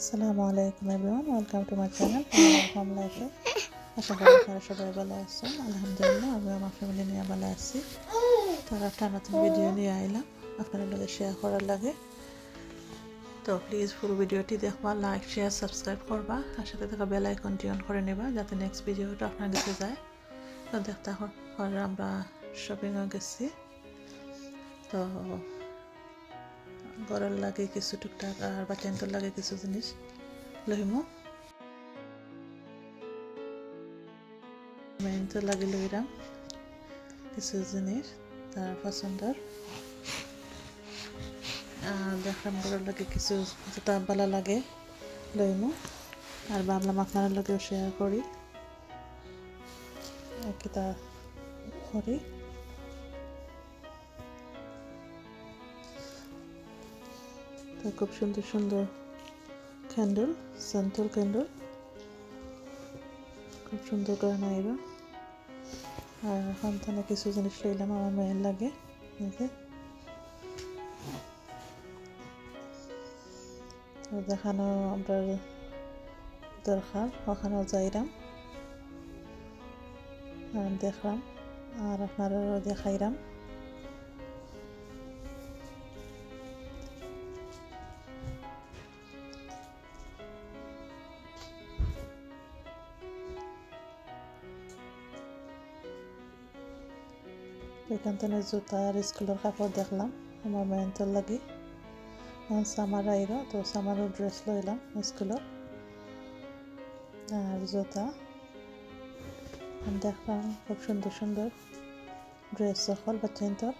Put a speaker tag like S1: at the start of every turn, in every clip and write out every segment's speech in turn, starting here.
S1: আসসালামু আলাইকুম everyone, welcome to my channel home লাইফে আশা করি আপনারা সবাই ভালো আছেন। আলহামদুলিল্লাহ আমি আমার ফ্যামিলি নিয়ে ভালো আছি। তার একটা নতুন ভিডিও নিয়ে আইলাম। আপনাদের লগে শেয়ার করার লাগে। তো প্লিজ পুরো ভিডিওটি দেখবা লাইক শেয়ার সাবস্ক্রাইব করবা, আর সাথে থাকা বেল আইকনটি অন করে নেবা, যাতে নেক্সট ভিডিওটা আপনার কাছে যায়। তো দেখতে আমরা শপিংয়ে গেছি। তো ঘরের লাগে কিছু টুকটাক আর বাচ্চান্তর লাগে কিছু জিনিস। লইমু। মেইনতো লাগে লইরাম কিছু জিনিস, তার পছন্দর। আর ঘরের লাগে কিছু যেটা ভালো লাগে, লইমু। আর ভাবলাম আপনার লগেও শেয়ার করি। কিতা করি? তো খুব সুন্দর সুন্দর ক্যান্ডেল সেন্ট্রাল ক্যান্ডেল খুব সুন্দর করে নাইবা। আর এখন তাহলে কিছু জিনিস লইলাম, আমার মেয়ের লাগে তো দেখানো আমরা দরকার, ওখানেও যাইরাম। আর দেখলাম, আর আপনারাও দেখাইরাম। এখান থেকে জুতা আর স্কুলের কাপড় দেখলাম আমার মেয়েন্তর লাগি এখন সামার আইর তো সামারও ড্রেস লইলাম স্কুলের আর জুতা দেখলাম খুব সুন্দর সুন্দর ড্রেস সকল বাচ্চান্তর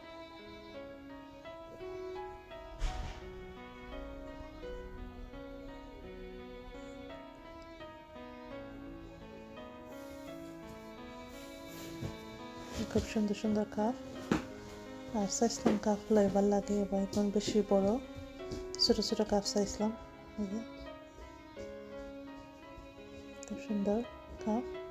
S1: খুব সুন্দর সুন্দর কাপ। আর চাইছিলাম কাফ লাইবার লাগে, এবার এখন বেশি বড়। ছোটো ছোটো কাপ চাইছিলাম। খুব সুন্দর কাপ।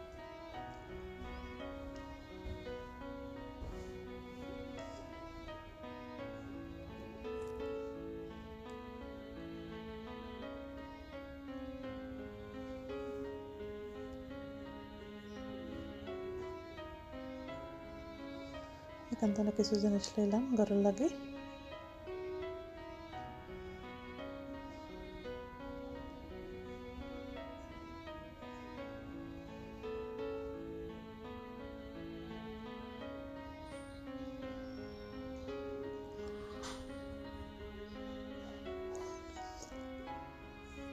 S1: এখান থেকে কিছু জিনিস লইলাম ঘরের লাগে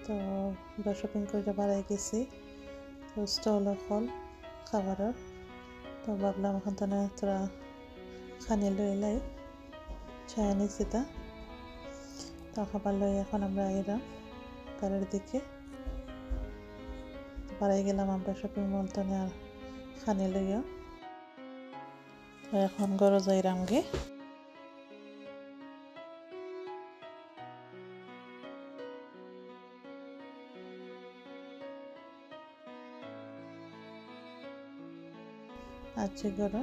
S1: তো আমরা শপিং করে বাড়াই গেছি। তো স্টল হল, খাবারের। তো ভাবলাম এখন তো তোরা খানি লই লাই চাইনিজ এটা। তো খাবার লই এখন আমরা এলাম গাড়ির দিকে। বাড়াই গেলাম আমরা শপিং মল তো আর খানি লইয়া এখন গরো যাইরাম গে আছে গরো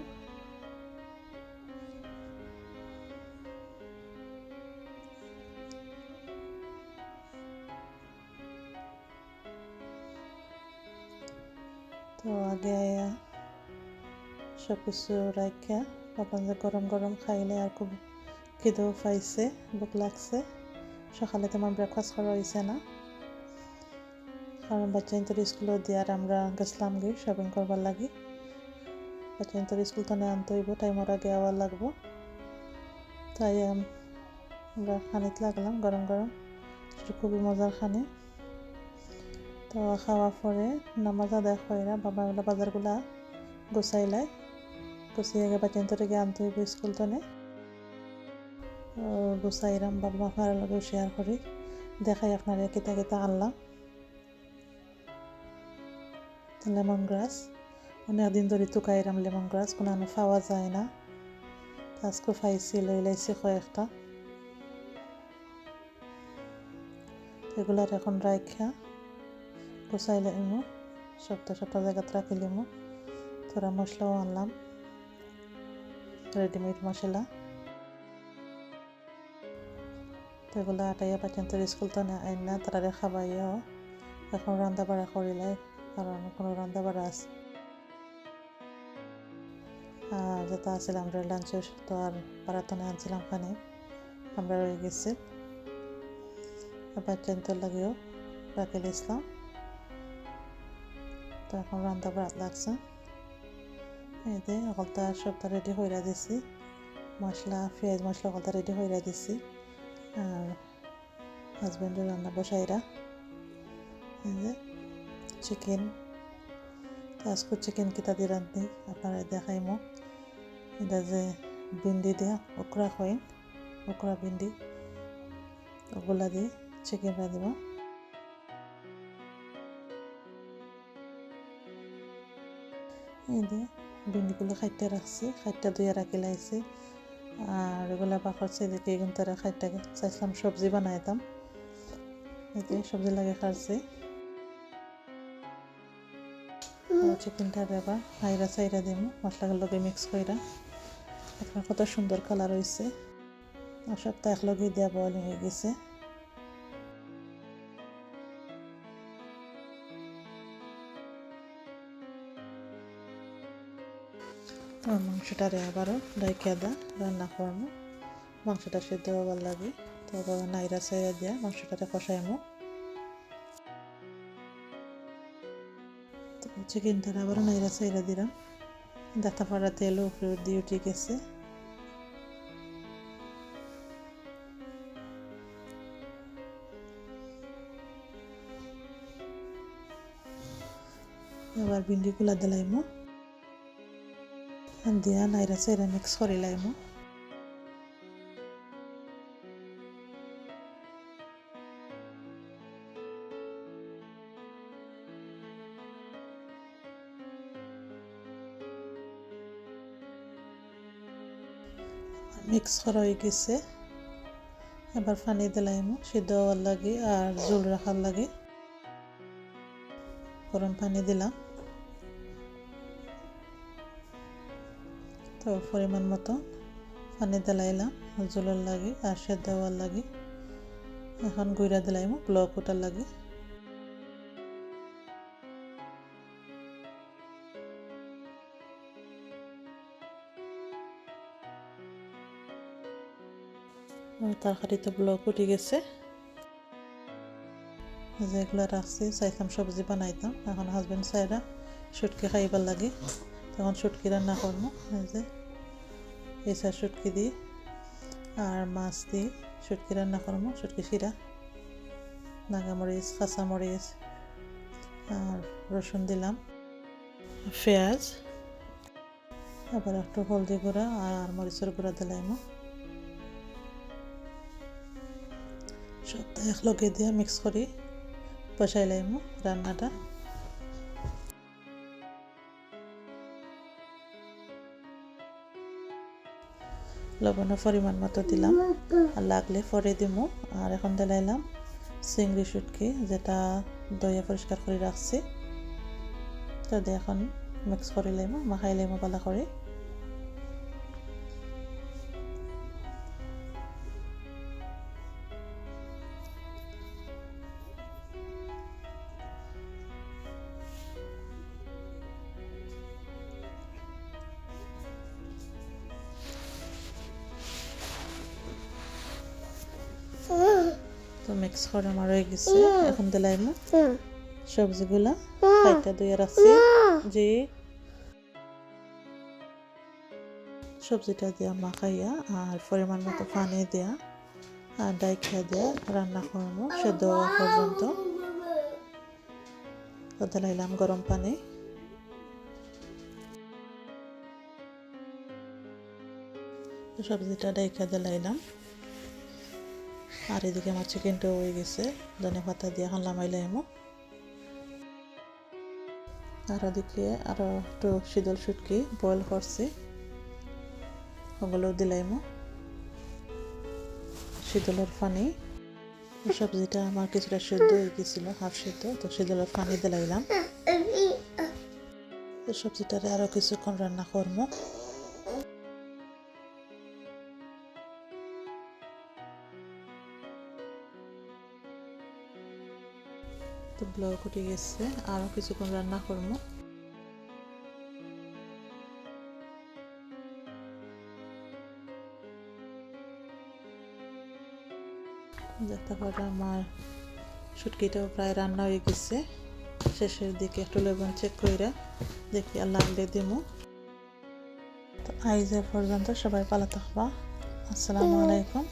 S1: আগে সব কিছু রাখা তখন যে গরম গরম খাইলে আর খুব খিদেও পাইছে বুক লাগছে। সকালে তোমার ব্রেকফাস্ট করা হয়েছে না। কারণ বাচ্চা ইন্তর স্কুলও দিয়ার আমরা গেছিলাম গিয়ে শপিং করবার লাগি। বাচ্চা ইন্তর স্কুল তো নিয়ে আনতে হইব টাইমের আগে গেওয়া লাগবো। তাই আমরা খানিত লাগলাম গরম গরম। খুবই মজার খানে। তো খাওয়ার পরে নামাজ আদায় কইরা বাবা ওলা বাজারগুলা গুছাই গুছাইলাই গুছিয়ে গে বাচ্চান্তর থেকে আনতে হইব স্কুল তনে। গুছাইরাম বাবা আপনার লগে শেয়ার করি। দেখাই আপনারা কেতা কেতা আনলাম। Lemon grass. অনেকদিন ধরে টুকাইরাম লেমন গ্রাস, কোনো পাওয়া যায় না। আজকে পাইছি লই লাইছি কয়েকটা। এগুলার এখন রাখা গুছাইলে ইমো, সপ্তাহ সপ্তাহ জায়গাত রাখিলিমো তোরা মশলাও আনলাম, রেডিমেড মশলা। তো এগুলো আটাইয়া পর্যন্ত স্কুল তো না, আইন না তারা খাবাইও এখন রান্না বাড়া করিলে কারণ কোনো রান্না বাড়া আছে। আর যেটা আছিল আমরা লাঞ্চে তো আর পারাতনে আনছিলাম খানে, আমরা রয়ে গেছি। এবার চেন্তর লাগেও, রাখিল ইসলাম। তো এখন রান্না বাড়াত লাগছে। এই যে অকলটা সবটা রেডি হইরা দিছি। মশলা, পেঁয়াজ মশলা অকলটা রেডি হইরা দিছি। আর হাজব্যান্ডের রান্না বসাইরা। যে চিকেন আজকে চিকেন কিতা দিয়ে রান্ধি আপনারা দেখাইমো। এটা যে ভিন্ডি দিয়া, ওকরা কইন ওকরা ভিন্ডি। ওগুলা দিয়ে চিকেন রাঁধিব এই যে ভিন্ডিগুলো খাইতে রাখছি, খাইতে ধুয়ে আর এগুলা বাকর চাইলে কি এগুন তারা খাইতে চাইছিলাম, সবজি বানাইতাম। এতে সবজি লাগে খাচ্ছি চিকেনটা এবার হাইরা চাইরা দিম, মশলাগুলো লগে মিক্স কইরা। কত সুন্দর কালার হয়েছে আর সবটা একলগে দেওয়া বয়ল হয়ে গেছে। আর মাংসটারে আবারও ডাইকা দা রান্না করব মাংসটা সেদ্ধ হবার লাগে তো নাইরা চাইরা দিয়া মাংসটারে কষাইমো। চিকেনটা আবার নাইরা চাইরা দিলাম। দেখা পাড়া তেল উপরে দিয়ে উঠে গেছে। এবার ভিন্ডিগুলা দিলাইমো। দিয়া নাইরা চাইরা মিক্স করে লাইমো মিক্স করা হয়ে গেছে এবার পানি দিলাম সিদ্ধ হওয়ার লাগে আর জল রাখার লাগে গরম পানি দিলাম তো পরিমাণ মতো পানি দিলাইলাম জলের লাগে আর সেদ্ধ হওয়ার লাগে। এখন গুইরা দিলাইমো, ব্লক ওটার লাগে। তরকারিতে ব্লক উঠে গেছে। যেগুলো রাখছি, চাইতাম সবজি বানাইতাম। এখন হাজব্যান্ড চাইরা সুটকি খাইবার লাগে। তখন সুটকি রান্না করব চার সুটকি দিয়ে, আর মাছ দিয়ে সুটকি রান্না করব সুটকি শিরা, নাগামরিচ, কাঁচামরিচ, আর রসুন দিলাম, পেঁয়াজ, আবার একটু হলদি গুঁড়া আর মরিচের গুঁড়া দিলাইমো সবটা একলগে দিয়ে মিক্স করি, বসাই লাইমু রান্নাটা। লবণের পরিমাণ মতো দিলাম। আর লাগলে পরে দিব আর এখন দিলাইলাম চিংড়ি শুটকি, যেটা দইয়ে পরিষ্কার করে রাখছি। তো এখন মিক্স করে লাইমু মাখাই লাইমু পালা করে। মিক্স করে আমার হয়ে গেছে। এখন দিলাইম সবজিগুলা খাইটা দিয়ে রাখছি। যে সবজিটা দিয়া মাখাইয়া আর পরিমাণ মতো পানি দিয়া আর ডাইখা দিয়া রান্না করব সেদ্ধ হওয়া পর্যন্ত। তো দিলাইলাম গরম পানি। সবজিটা ডাইখা দিলাইলাম আর এদিকে আমার চিকেনটাও হয়ে গেছে। ধনে পাতা দিয়ে এখন লামাইলাইমো আর ওদিকে আরও একটু শীতল শুটকি বয়েল করছি। ওগুলো দিলাইমো শীতলের পানি। সবজিটা আমার কিছুটা সেদ্ধ হয়ে গেছিল হাফ সেদ্ধ, তো শীতলের পানি দিলাইলাম সবজিটারে আরও কিছুক্ষণ রান্না করব। দুবলাও কুটি গেছে আরও কিছুক্ষণ রান্না করব। দেখতে পারো আমার শুটকিটাও প্রায় রান্না হয়ে গেছে। শেষের দিকে একটু লেবন চেক করে দেখি আর লাগলে দিমু। তো আইজে পর্যন্ত সবাই ভালো থাকবা। আসসালামু আলাইকুম।